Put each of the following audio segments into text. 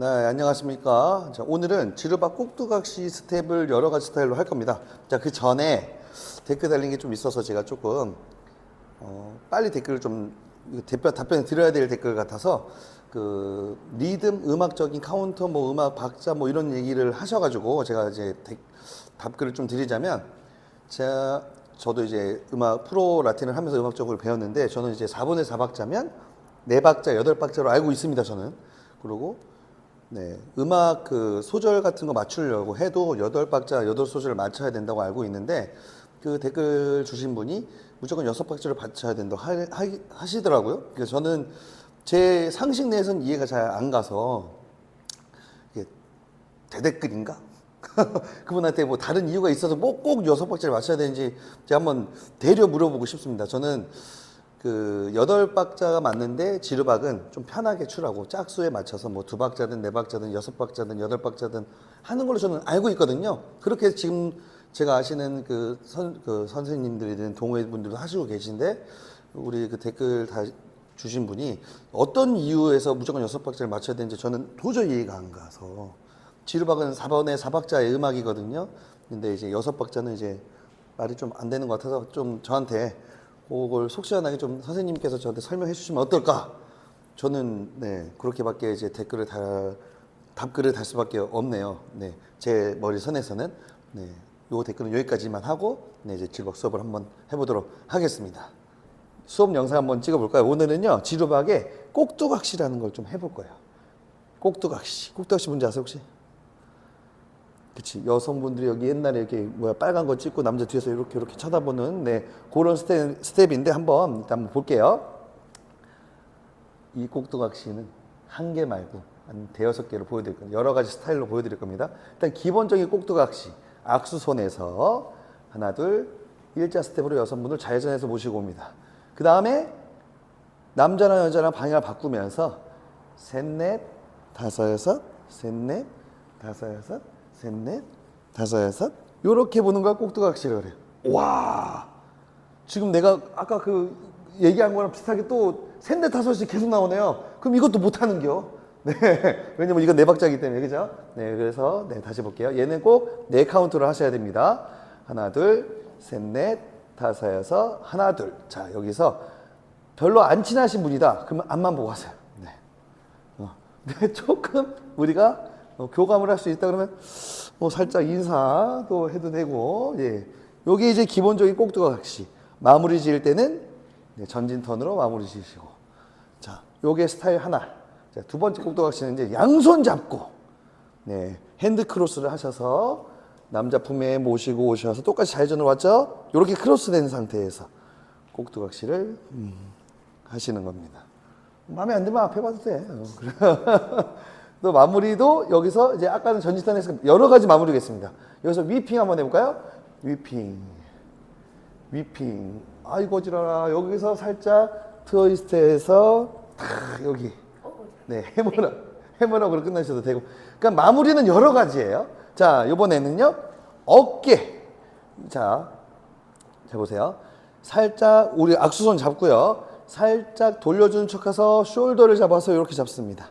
네, 안녕하십니까. 자, 오늘은 지르바 꼭두각시 스텝을 여러 가지 스타일로 할 겁니다. 자, 그 전에 댓글 달린 게 좀 있어서 제가 조금 어, 빨리 댓글을 좀 대표 답변 드려야 될 댓글 같아서 그 리듬 음악적인 카운터 뭐 음악 박자 뭐 이런 얘기를 하셔가지고 제가 이제 댓- 답글을 좀 드리자면 제가 저도 이제 음악 프로 라틴을 하면서 음악적으로 배웠는데 저는 이제 4분의 4박자면 4박자, 8박자로 알고 있습니다, 저는. 그리고 네, 음악 그 소절 같은 거 맞추려고 해도 8박자, 8소절을 맞춰야 된다고 알고 있는데 그 댓글 주신 분이 무조건 6박자를 맞춰야 된다고 하, 하, 하 시더라고요. 그래서 저는 제 상식 내에서는 이해가 잘 안 가서 이게 대댓글인가? 그분한테 뭐 다른 이유가 있어서 뭐 꼭 여섯 박자를 맞춰야 되는지 제가 한번 대려 물어보고 싶습니다. 저는 그 여덟 박자가 맞는데 지르박은 좀 편하게 추라고 짝수에 맞춰서 뭐 두 박자든 네 박자든 여섯 박자든 여덟 박자든 하는 걸로 저는 알고 있거든요. 그렇게 지금 제가 아시는 그, 선, 그 선생님들이든 동호회분들도 하시고 계신데 우리 그 댓글 다 주신 분이 어떤 이유에서 무조건 여섯 박자를 맞춰야 되는지 저는 도저히 이해가 안 가서 지르박은 4번의 4박자의 음악이거든요. 근데 이제 여섯 박자는 이제 말이 좀 안 되는 것 같아서 좀 저한테 그걸 속 시원하게 좀 선생님께서 저한테 설명해 주시면 어떨까? 저는 네 그렇게밖에 이제 댓글을 달 답글을 달 수밖에 없네요. 네 제 머리 선에서는 네. 요 댓글은 여기까지만 하고 네 이제 즐겁 수업을 한번 해보도록 하겠습니다. 수업 영상 한번 찍어볼까요? 오늘은요 지루박의 꼭두각시라는 걸 좀 해볼 거예요. 꼭두각시. 꼭두각시 뭔지 아세요 혹시? 그치 여성분들이 여기 옛날에 이렇게 뭐야 빨간 거 찍고 남자 뒤에서 이렇게 이렇게 쳐다보는 네 그런 스텝, 스텝인데 한번 일단 한번 볼게요. 이 꼭두각시는 한 개 말고 한 대여섯 개를 보여드릴 겁니다. 여러 가지 스타일로 보여드릴 겁니다. 일단 기본적인 꼭두각시 악수손에서 하나 둘 일자 스텝으로 여성분을 좌회전해서 모시고 옵니다. 그 다음에 남자랑 여자랑 방향을 바꾸면서 셋넷 다섯 여섯 셋넷 다섯 여섯 셋 넷 다섯 여섯 요렇게 보는 걸 꼭두각시라고 그래요. 와 지금 내가 아까 그 얘기한 거랑 비슷하게 또 셋 넷 다섯이 계속 나오네요. 그럼 이것도 못하는겨. 네, 왜냐면 이건 네 박자이기 때문에 그죠? 네, 그래서 네 다시 볼게요. 얘는 꼭 네 카운트를 하셔야 됩니다. 하나, 둘, 셋, 넷, 다섯, 여섯, 하나, 둘. 자 여기서 별로 안 친하신 분이다. 그러면 앞만 보고 하세요. 네. 어, 네, 조금 우리가 어, 교감을 할 수 있다 그러면 뭐 살짝 인사도 해도 되고, 예. 요게 이제 기본적인 꼭두각시. 마무리 지을 때는 네, 전진 턴으로 마무리 지으시고. 자, 요게 스타일 하나. 자, 두 번째 꼭두각시는 이제 양손 잡고, 네, 핸드 크로스를 하셔서 남자 품에 모시고 오셔서 똑같이 좌회전으로 왔죠? 요렇게 크로스 된 상태에서 꼭두각시를 음, 하시는 겁니다. 마음에 안 들면 앞에 봐도 돼. 또 마무리도 여기서 이제 아까는 전지탄에서 여러 가지 마무리겠습니다. 여기서 위핑 한번 해볼까요? 위핑, 위핑. 아이고 지라라. 여기서 살짝 트위스트해서 탁 여기. 네, 해머러, 해머러그로 끝나셔도 되고. 그러니까 마무리는 여러 가지예요. 자, 이번에는요, 어깨. 자, 자 보세요. 살짝 우리 악수손 잡고요. 살짝 돌려주는 척해서 숄더를 잡아서 이렇게 잡습니다.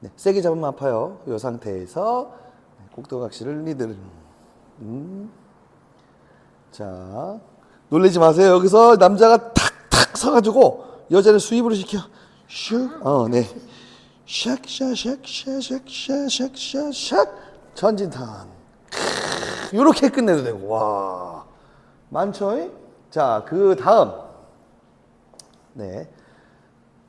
네, 세게 잡으면 아파요. 이 상태에서 네, 꼭두각시를 리드를. 음. 자, 놀라지 마세요. 여기서 남자가 탁탁 서가지고 여자를 수입으로 시켜. 슉. 어, 네. 샥, 샥, 샥, 샥, 샥, 샥, 샥, 샥, 샥. 전진탄. 이렇게 끝내도 되고. 와. 많죠? 자, 그 다음. 네.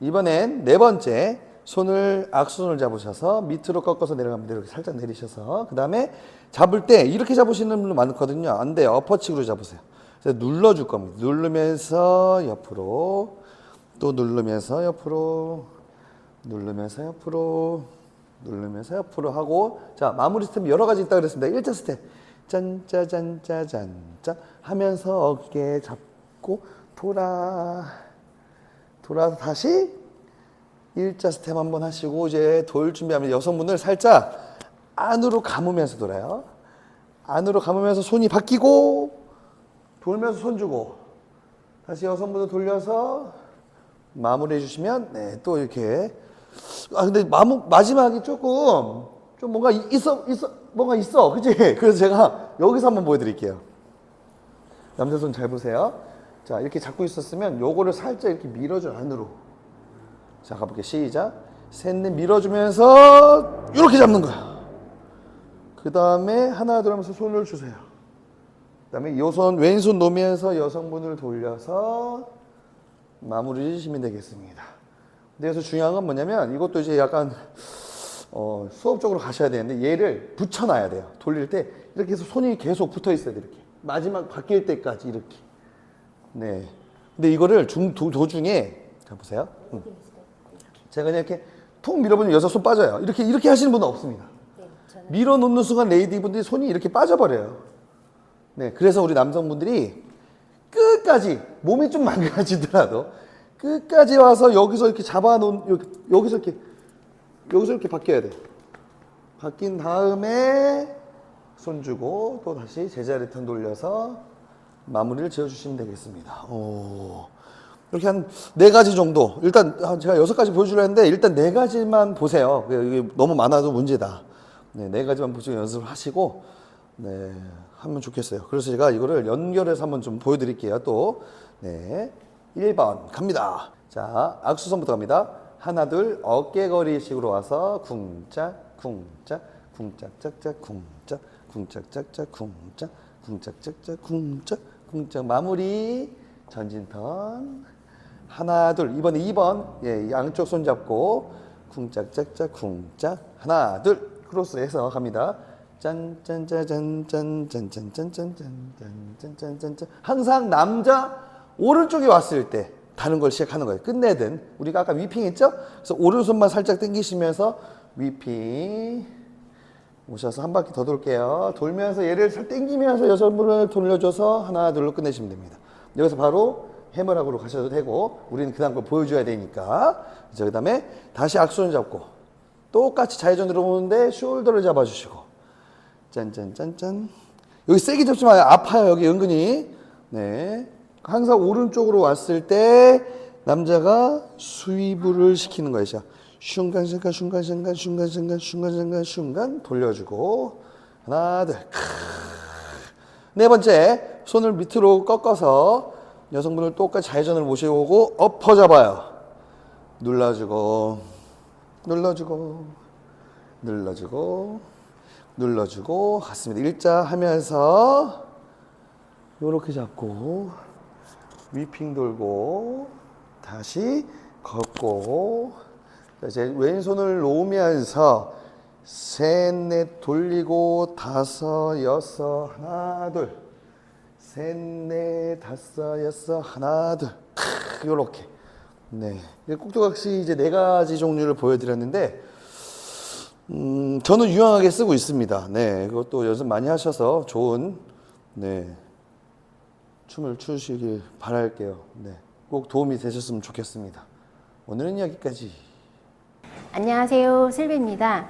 이번엔 네 번째. 손을 악수손을 잡으셔서 밑으로 꺾어서 내려갑니다. 이렇게 살짝 내리셔서 그 다음에 잡을 때 이렇게 잡으시는 분들 많거든요. 안 돼요. 엎어치기로 잡으세요. 눌러줄 겁니다. 누르면서 옆으로 또 누르면서 옆으로 누르면서 옆으로 누르면서 옆으로 하고 자 마무리 스텝 여러 가지 있다 그랬습니다. 1차 스텝 짠짜잔짜잔짜 하면서 어깨 잡고 돌아 돌아서 다시 일자 스텝 한번 하시고 이제 돌 준비하면 여성분을 살짝 안으로 감으면서 돌아요. 안으로 감으면서 손이 바뀌고 돌면서 손 주고 다시 여성분을 돌려서 마무리해 주시면 네, 또 이렇게. 아 근데 마무, 마지막이 조금 좀 뭔가 이- 있어 있어 뭔가 있어. 그치? 그래서 제가 여기서 한번 보여드릴게요. 남자 손 잘 보세요. 자 이렇게 잡고 있었으면 요거를 살짝 이렇게 밀어줘 안으로 자 가볼게요 시작 셋넷 밀어주면서 이렇게 잡는 거야 그 다음에 하나 둘 하면서 손을 주세요 그 다음에 요손 왼손 놓으면서 여성분을 돌려서 마무리 주시면 되겠습니다 여기서 중요한 건 뭐냐면 이것도 이제 약간 어, 수업적으로 가셔야 되는데 얘를 붙여놔야 돼요. 돌릴 때 이렇게 해서 손이 계속 붙어 있어야 돼 이렇게 마지막 바뀔 때까지 이렇게. 네. 근데 이거를 중 도, 도중에 자 보세요. 음. 제가 그냥 이렇게 톡 밀어보면 여자 손 빠져요. 이렇게 이렇게 하시는 분은 없습니다. 밀어 놓는 순간 레이디분들이 손이 이렇게 빠져버려요. 네. 그래서 우리 남성분들이 끝까지 몸이 좀 망가지더라도 끝까지 와서 여기서 이렇게 잡아놓은 여기, 여기서 이렇게 여기서 이렇게 바뀌어야 돼. 바뀐 다음에 손 주고 또 다시 제자리 턴 돌려서 마무리를 지어주시면 되겠습니다. 오. 이렇게 한 네 가지 정도. 일단 아, 제가 여섯 가지 보여주려 했는데 일단 네 가지만 보세요. 그 이게 너무 많아도 문제다. 네, 네 가지만 보시고 연습을 하시고 네, 하면 좋겠어요. 그래서 제가 이거를 연결해서 한번 좀 보여드릴게요. 또 네, 1번 갑니다. 자, 악수선부터 갑니다. 하나, 둘, 어깨거리식으로 와서 쿵짝, 쿵짝, 쿵짝짝짝, 쿵짝, 쿵짝짝짝, 쿵짝, 쿵짝짝짝, 쿵짝, 쿵짝 마무리 전진턴 하나, 둘, 이번에 2번 예, 양쪽 손 잡고 쿵짝짝짝, 쿵짝 하나, 둘 크로스해서 갑니다. 짠짠짜잔짠짠짠짠짠짠짠짠짠짠짠 항상 남자 오른쪽에 왔을 때 다른 걸 시작하는 거예요. 끝내든 우리가 아까 위핑 했죠? 그래서 오른손만 살짝 당기시면서 위핑 오셔서 한 바퀴 더 돌게요. 돌면서 얘를 살 당기면서 여성분을 돌려줘서 하나 둘로 끝내시면 됩니다. 여기서 바로 해머락으로 가셔도 되고 우리는 그 다음 걸 보여줘야 되니까. 자, 그 다음에 다시 악수를 잡고 똑같이 좌회전으로 오는데 숄더를 잡아주시고. 짠짠짠짠. 여기 세게 잡지 마요. 아파요 여기 은근히. 네. 항상 오른쪽으로 왔을 때 남자가 스위브를 시키는 거예요 자 순간 순간 순간 순간 순간 순간 순간 순간 순간 돌려주고. 하나 둘네 번째 손을 밑으로 꺾어서 여성분을 똑같이 좌회전을 모시고 엎어 잡아요 눌러주고 눌러주고 눌러주고 눌러주고 갔습니다. 일자 하면서 이렇게 잡고 위핑 돌고 다시 걷고 자, 이제 왼손을 놓으면서 셋 넷 돌리고 다섯 여섯 하나 둘 셋넷 다섯 여섯 하나 둘 크, 요렇게 네 꼭두각시 이제 네 가지 종류를 보여드렸는데 음, 저는 유용하게 쓰고 있습니다. 네, 그것도 연습 많이 하셔서 좋은 네 춤을 추시길 바랄게요. 네, 꼭 도움이 되셨으면 좋겠습니다. 오늘은 여기까지. 안녕하세요, 슬비입니다.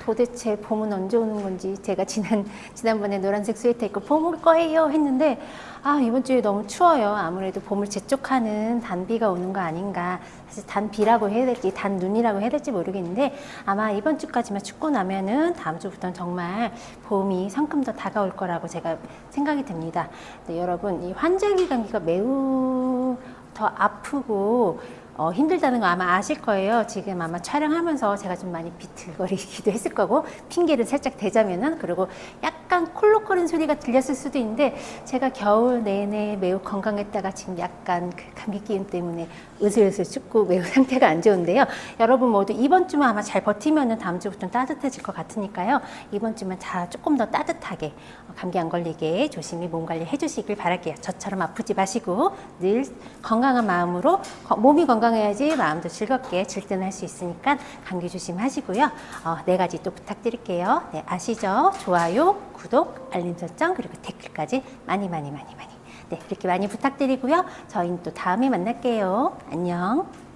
아, 도대체 봄은 언제 오는 건지 제가 지난 지난번에 노란색 스웨터 입고 봄 올 거예요 했는데 아 이번 주에 너무 추워요. 아무래도 봄을 재촉하는 단비가 오는 거 아닌가. 사실 단비라고 해야 될지 단눈이라고 해야 될지 모르겠는데 아마 이번 주까지만 춥고 나면은 다음 주부터는 정말 봄이 성큼 더 다가올 거라고 제가 생각이 됩니다. 네, 여러분 이 환절기 감기가 매우 더 아프고 어, 힘들다는 거 아마 아실 거예요. 지금 아마 촬영하면서 제가 좀 많이 비틀거리기도 했을 거고 핑계를 살짝 대자면은 그리고 약 간 콜록거리는 소리가 들렸을 수도 있는데 제가 겨울 내내 매우 건강했다가 지금 약간 그 감기 기운 때문에 으슬으슬 춥고 매우 상태가 안 좋은데요. 여러분 모두 이번 주만 아마 잘 버티면은 다음 주부터는 따뜻해질 것 같으니까요. 이번 주만 자 조금 더 따뜻하게 어, 감기 안 걸리게 조심히 몸 관리 해주시길 바랄게요. 저처럼 아프지 마시고 늘 건강한 마음으로 거- 몸이 건강해야지 마음도 즐겁게 질끈할 수 있으니까 감기 조심하시고요. 어, 네 가지 또 부탁드릴게요. 네, 아시죠? 좋아요, 구독, 알림 설정 그리고 댓글까지 많이 많이 많이 많이 네 이렇게 많이 부탁드리고요. 저희는 또 다음에 만날게요. 안녕.